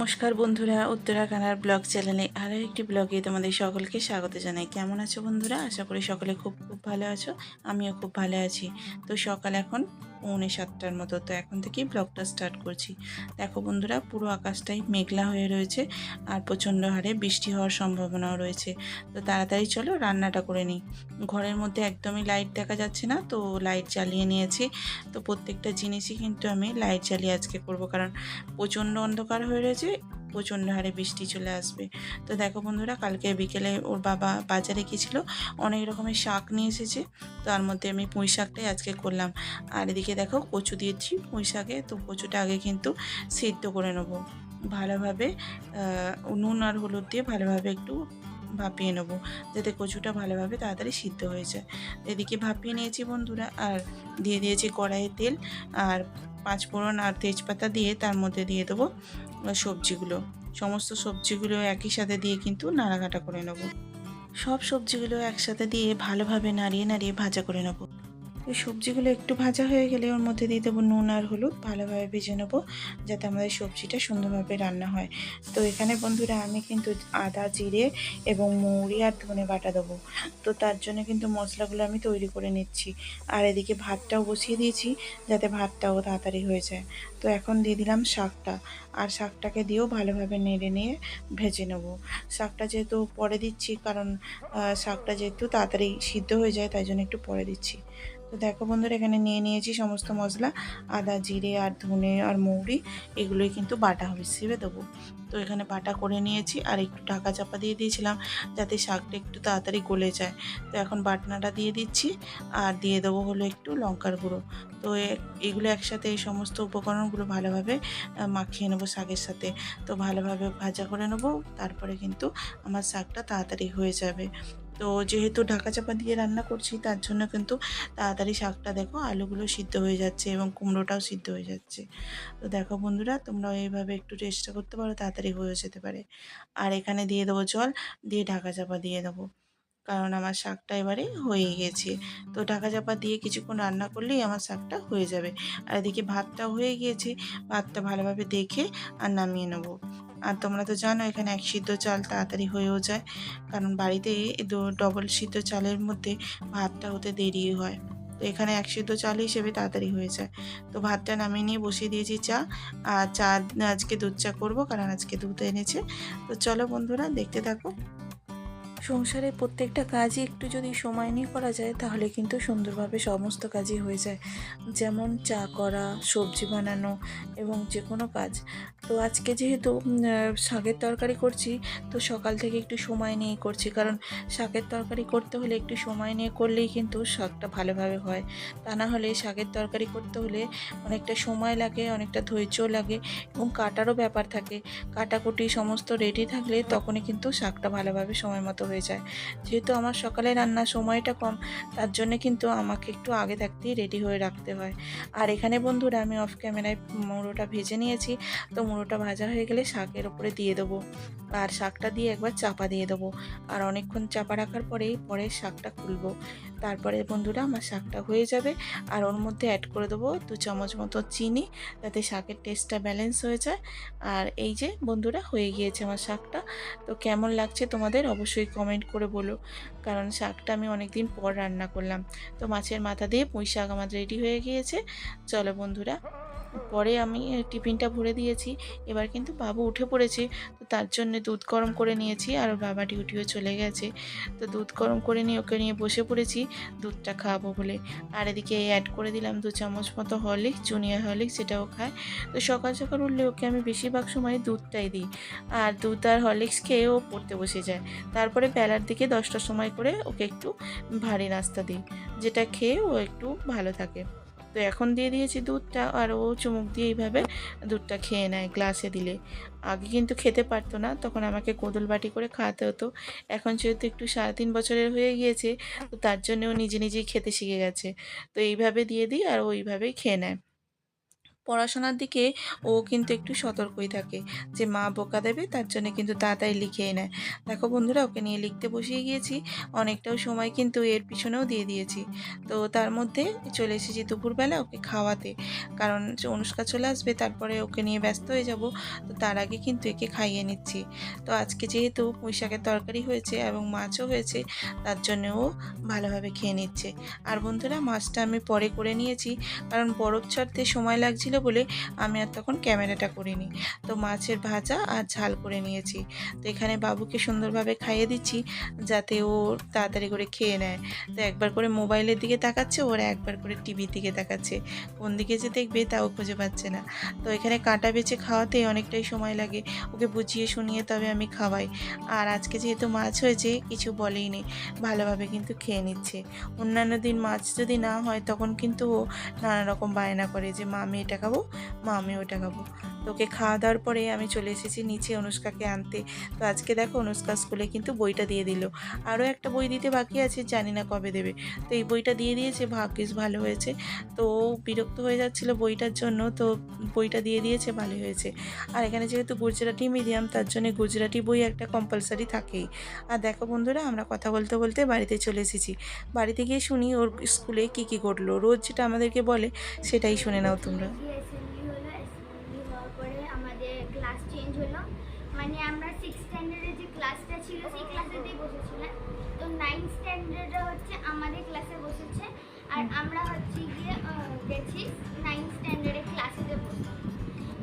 নমস্কার বন্ধুরা, উত্তরাখানার ব্লগ চ্যানেলে আরও একটি ব্লগে তোমাদের সকলকে স্বাগত জানাই। কেমন আছো বন্ধুরা? আশা করি সকলে খুব খুব ভালো আছো, আমিও খুব ভালো আছি। তো সকাল এখন পৌনে সাতটার মতো। তো এখন থেকেই ব্লগটা স্টার্ট করছি। দেখো বন্ধুরা, পুরো আকাশটাই মেঘলা হয়ে রয়েছে আর প্রচণ্ড হারে বৃষ্টি হওয়ার সম্ভাবনাও রয়েছে। তো তাড়াতাড়ি চলো রান্নাটা করে নিই। ঘরের মধ্যে একদমই লাইট দেখা যাচ্ছে না, তো লাইট জ্বালিয়ে নিয়েছি। তো প্রত্যেকটা জিনিসই কিন্তু আমি লাইট জ্বালিয়ে আজকে করব, কারণ প্রচণ্ড অন্ধকার হয়ে রয়েছে। প্রচণ্ড হারে বৃষ্টি চলে আসবে। তো দেখো বন্ধুরা, কালকে বিকেলে ওর বাবা বাজারে গিয়েছিল, অনেক রকমের শাক নিয়ে এসেছে, তার মধ্যে আমি পুঁই শাকটাই আজকে করলাম। আর এদিকে দেখো কচু দিয়েছি পুঁই শাকে, তো কচুটা আগে কিন্তু সিদ্ধ করে নেব। ভালোভাবে নুন আর হলুদ দিয়ে ভালোভাবে একটু ভাপিয়ে নেব, যাতে কচুটা ভালোভাবে তাড়াতাড়ি সিদ্ধ হয়ে যায়। এদিকে ভাপিয়ে নিয়েছি বন্ধুরা, আর দিয়ে দিয়েছি কড়াইয়ে তেল, আর পাঁচ ফোড়ন আর তেজপাতা দিয়ে তার মধ্যে দিয়ে দেবো সবজিগুলো। সমস্ত সবজিগুলো একই সাথে দিয়ে কিন্তু নাড়াঘাটা করে নেব। সব সবজিগুলো একসাথে দিয়ে ভালোভাবে নাড়িয়ে নাড়িয়ে ভাজা করে নেব। তো সবজিগুলো একটু ভাজা হয়ে গেলে ওর মধ্যে দিয়ে দেবো নুন আর হলুদ, ভালোভাবে ভেজে নেব, যাতে আমাদের সবজিটা সুন্দরভাবে রান্না হয়। তো এখানে বন্ধুরা আমি কিন্তু আদা, জিরে এবং মৌরি আর ধনে বাটা দেবো। তো তার জন্য কিন্তু মশলাগুলো আমি তৈরি করে নিচ্ছি। আর এদিকে ভাতটাও বসিয়ে দিয়েছি, যাতে ভাতটাও তাড়াতাড়ি হয়ে যায়। তো এখন দিয়ে দিলাম শাকটা। আর শাকটাকে দিয়েও ভালোভাবে নেড়ে নিয়ে ভেজে নেব। শাকটা যেহেতু পরে দিচ্ছি, কারণ শাকটা যেহেতু তাড়াতাড়ি সিদ্ধ হয়ে যায়, তাই জন্য একটু পরে দিচ্ছি। তো দেখো বন্ধুরা, এখানে নিয়ে নিয়েছি সমস্ত মশলা। আদা, জিরে আর ধনে আর মৌরি, এগুলোই কিন্তু বাটা হবে হিসেবে দেবো। তো এখানে বাটা করে নিয়েছি আর একটু ঢাকা চাপা দিয়ে দিয়েছিলাম যাতে শাকটা একটু তাড়াতাড়ি গলে যায়। তো এখন বাটনাটা দিয়ে দিচ্ছি আর দিয়ে দেবো হলো একটু লঙ্কার গুঁড়ো। তো এগুলো একসাথে এই সমস্ত উপকরণগুলো ভালোভাবে মাখিয়ে নেব শাকের সাথে। তো ভালোভাবে ভাজা করে নেব, তারপরে কিন্তু আমার শাকটা তাড়াতাড়ি হয়ে যাবে। তো যেহেতু ঢাকা চাপা দিয়ে রান্না করছি, তার জন্য কিন্তু তাড়াতাড়ি শাকটা দেখো, আলুগুলো সিদ্ধ হয়ে যাচ্ছে এবং কুমড়োটাও সিদ্ধ হয়ে যাচ্ছে। তো দেখো বন্ধুরা তোমরা এইভাবে একটু চেষ্টা করতে পারো, তাড়াতাড়ি হয়ে যেতে পারে। আর এখানে দিয়ে দেবো জল, দিয়ে ঢাকা চাপা দিয়ে দেবো। কারণ আমার শাকটা এবারে হয়ে গেছে। তো ঢাকা চাপা দিয়ে কিছুক্ষণ রান্না করলেই আমার শাকটা হয়ে যাবে। আর এদিকে ভাতটাও হয়ে গিয়েছে, ভাতটা ভালোভাবে দেখে আর নামিয়ে নেব। আর তোমরা তো জানো এখানে এক সিদ্ধ চাল তাড়াতাড়ি হয়েও যায়, কারণ বাড়িতে ডবল সিদ্ধ চালের মধ্যে ভাতটা হতে দেরি হয়। তো এখানে এক সিদ্ধ চাল হিসেবে তাড়াতাড়ি হয়ে যায়। তো ভাতটা নামিয়ে নিয়ে বসিয়ে দিয়েছি চা, আর চা আজকে দুধ চা করব কারণ আজকে দুধ এনেছে। তো চলো বন্ধুরা দেখতে থাকো। সংসারে প্রত্যেকটা কাজই একটু যদি সময় নিয়ে করা যায়, তাহলে কিন্তু সুন্দরভাবে সমস্ত কাজই হয়ে যায়। যেমন চা করা, সবজি বানানো এবং যে কোনো কাজ। তো আজকে যেহেতু শাকের তরকারি করছি, তো সকাল থেকে একটু সময় নিয়ে করছি। কারণ শাকের তরকারি করতে হলে একটু সময় নিয়ে করলেই কিন্তু শাকটা ভালোভাবে হয়। তা না হলে শাকের তরকারি করতে হলে অনেকটা সময় লাগে, অনেকটা ধৈর্য লাগে এবং কাটারও ব্যাপার থাকে। কাটাকুটি সমস্ত রেডি থাকলে তখনই কিন্তু শাকটা ভালোভাবে সময় মতো হয়ে যায়। যেহেতু আমার সকালে রান্নার সময়টা কম, তার জন্য কিন্তু আমাকে একটু আগে থাকতেই রেডি হয়ে রাখতে হয়। আর এখানে বন্ধুরা, আমি অফ ক্যামেরায় মুড়োটা ভেজে নিয়েছি। তো মুড়োটা ভাজা হয়ে গেলে শাকের ওপরে দিয়ে দেবো। আর শাকটা দিয়ে একবার চাপা দিয়ে দেবো। আর অনেকক্ষণ চাপা রাখার পরেই পরে শাকটা খুলবো। তারপরে বন্ধুরা আমার শাকটা হয়ে যাবে। আর ওর মধ্যে অ্যাড করে দেবো দু চামচ মতো চিনি, যাতে শাকের টেস্টটা ব্যালেন্স হয়ে যায়। আর এই যে বন্ধুরা হয়ে গিয়েছে আমার শাকটা। তো কেমন লাগছে তোমাদের অবশ্যই কমেন্ট করে বলো। কারণ শাকটা আমি অনেক দিন পর রান্না করলাম। তো মাছের মাথা দিয়ে পুঁই শাক আমার রেডি হয়ে গিয়েছে। চলো বন্ধুরা। পরে আমি টিফিনটা ভরে দিয়েছি। এবার কিন্তু বাবু উঠে পড়েছে, তো তার জন্য দুধ গরম করে নিয়েছি আর বাবা ডিউটিও চলে গেছে। তো দুধ গরম করে নিয়ে ওকে নিয়ে বসে পড়েছি, দুধটা খাওয়াবো বলে। আর এদিকে অ্যাড করে দিলাম দু চামচ মতো হরলিক্স জুনিয়র হরলিক্স সেটাও খায়। তো সকাল সকাল উঠলে ওকে আমি বেশিরভাগ সময় দুধটাই দিই। আর দুধ আর হরলিক্স খেয়ে ও পড়তে বসে যায়। তারপরে বেলার দিকে দশটার সময় করে ওকে একটু ভারী নাস্তা দিই, যেটা খেয়ে ও একটু ভালো থাকে। তো এখন দিয়ে দিয়েছি দুধটা আর ও চুমুক দিয়ে এইভাবে দুধটা খেয়ে নেয় গ্লাসে দিলে। আগে কিন্তু খেতে পারতো না, তখন আমাকে কোদল বাটি করে খাওয়াতে হতো। এখন যেহেতু একটু সাড়ে তিন বছরের হয়ে গিয়েছে, তো তার জন্য ও নিজে নিজেই খেতে শিখে গেছে। তো এইভাবে দিয়ে দিই আর ও এইভাবেই খেয়ে নেয়। পড়াশোনার দিকে ও কিন্তু একটু সতর্কই থাকে। যে মা বোকা দেবে, তার জন্য কিন্তু তাড়াতাড়ি লিখেই নেয়। দেখো বন্ধুরা, ওকে নিয়ে লিখতে বসিয়ে গিয়েছি। অনেকটাও সময় কিন্তু এর পিছনেও দিয়ে দিয়েছি। তো তার মধ্যে চলে এসেছি দুপুরবেলা ওকে খাওয়াতে। কারণ অনুষ্কা চলে আসবে, তারপরে ওকে নিয়ে ব্যস্ত হয়ে যাব। তো তার আগে কিন্তু একে খাইয়ে নিচ্ছি। তো আজকে যেহেতু পুঁই শাকের তরকারি হয়েছে এবং মাছও হয়েছে, তার জন্য ও ভালোভাবে খেয়ে নিচ্ছে। আর বন্ধুরা, মাছটা আমি পরে করে নিয়েছি। কারণ বরফ ছাড়তে সময় লাগছিল বলে আমি আর তখন ক্যামেরাটা করিনি। তো মাছের ভাজা আর ঝাল করে নিয়েছি। তো এখানে বাবুকে সুন্দরভাবে খাইয়ে দিচ্ছি যাতে ও তাড়াতাড়ি করে খেয়ে নেয়। তো একবার করে মোবাইলের দিকে তাকাচ্ছে, ওরা একবার করে টিভির দিকে তাকাচ্ছে। কোন দিকে যে দেখবে তাও খুঁজে পাচ্ছে না। তো এখানে কাঁটা বেছে খাওয়াতে অনেকটাই সময় লাগে। ওকে বুঝিয়ে শুনিয়ে তবে আমি খাওয়াই। আর আজকে যেহেতু মাছ হয়েছে, কিছু বলেই নেই। ভালোভাবে কিন্তু খেয়ে নিচ্ছে। অন্যান্য দিন মাছ যদি না হয়, তখন কিন্তু ও নানা রকম বায়না করে যে, মা, আমি এটা খাব, মা আমি ওটা খাব। তো ওকে খাওয়া দাওয়ার পরে আমি চলে এসেছি নিচে অনুষ্কাকে আনতে। তো আজকে দেখো অনুষ্কা স্কুলে কিন্তু বইটা দিয়ে দিল। আরও একটা বই দিতে বাকি আছে, জানি না কবে দেবে। তো এই বইটা দিয়ে দিয়েছে, ভাগ্যিস ভালো হয়েছে। তো বিরক্ত হয়ে যাচ্ছিল বইটার জন্য, তো বইটা দিয়ে দিয়েছে ভালো হয়েছে। আর এখানে যেহেতু গুজরাটি মিডিয়াম, তার জন্য গুজরাটি বই একটা কম্পালসারি থাকেই। আর দেখো বন্ধুরা, আমরা কথা বলতে বলতে বাড়িতে চলে এসেছি। বাড়িতে গিয়ে শুনি ওর স্কুলে কী কী ঘটলো। রোজ যেটা আমাদেরকে বলে, সেটাই শুনে নাও তোমরা। অ্যাসেম্বলি হলো অ্যাসেম্বলি হওয়ার পরে আমাদের ক্লাস চেঞ্জ হলো। মানে আমরা সিক্স স্ট্যান্ডার্ডের যে ক্লাসটা ছিল সেই ক্লাসেতেই বসেছিলাম তো নাইন্থ স্ট্যান্ডার্ডে হচ্ছে আমাদের ক্লাসে বসেছে। আর আমরা হচ্ছে গিয়ে গেছি নাইন্থ স্ট্যান্ডার্ডের ক্লাসেতে বসে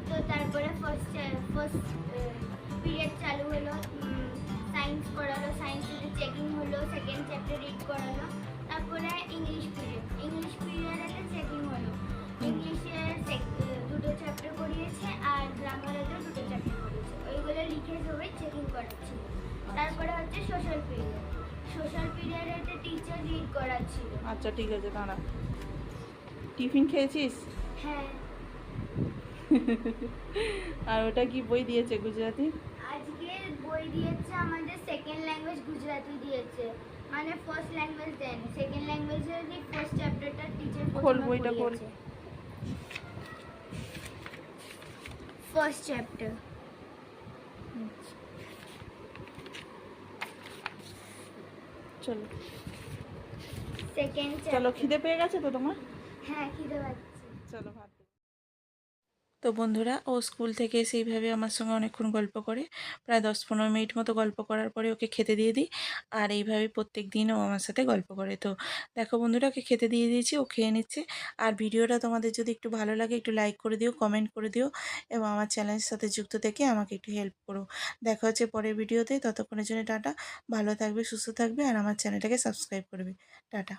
তো তারপরে ফার্স্ট ফার্স্ট পিরিয়ড চালু হলো। সায়েন্স করালো সায়েন্সের চেকিং হলো সেকেন্ড চ্যাপ্টার রিড করালো। তারপরে ইংলিশ পিরিয়ড ইংলিশ পিরিয়ডে চেকিং হলো। ইংলিশের দুটো চ্যাপ্টার করিয়েছে আর গ্রামারেরও দুটো চ্যাপ্টার করিয়েছে ওইগুলো লিখে সবাই চেকিং করাচ্ছিল। তারপরে হচ্ছে সোশ্যাল পিরিয়ড সোশ্যাল পিরিয়ডে টিচার রিড করাচ্ছিল। আচ্ছা ঠিক আছে দাঁড়া। টিফিন খেয়েছিস? হ্যাঁ। আর ওটা কি বই দিয়েছে গুজরাটি? আজকে বই দিয়েছে আমাদের সেকেন্ড ল্যাঙ্গুয়েজ গুজরাটি দিয়েছে। মানে ফার্স্ট ল্যাঙ্গুয়েজ দেন সেকেন্ড ল্যাঙ্গুয়েজের ফার্স্ট চ্যাপ্টারটা টিচার খোল বইটা খোল। First chapter. চলো সেকেন্ড চলো খিদে পেয়ে গেছে তো তোমার হ্যাঁ খিদে পাচ্ছে চলো ভাত। তো বন্ধুরা ও স্কুল থেকে সেইভাবে আমার সঙ্গে অনেকক্ষণ গল্প করে, প্রায় দশ পনেরো মিনিট মতো গল্প করার পরে ওকে খেতে দিয়ে দিই। আর এইভাবে প্রত্যেক দিন ও আমার সাথে গল্প করে। তো দেখো বন্ধুরা, ওকে খেতে দিয়ে দিয়েছি, ও খেয়ে নিচ্ছে। আর ভিডিওটা তোমাদের যদি একটু ভালো লাগে, একটু লাইক করে দিও, কমেন্ট করে দিও এবং আমার চ্যানেলের সাথে যুক্ত থেকে আমাকে একটু হেল্প করো। দেখা হচ্ছে পরের ভিডিওতে, ততক্ষণের জন্য টাটা। ভালো থাকবে, সুস্থ থাকবে আর আমার চ্যানেলটাকে সাবস্ক্রাইব করবে। টাটা।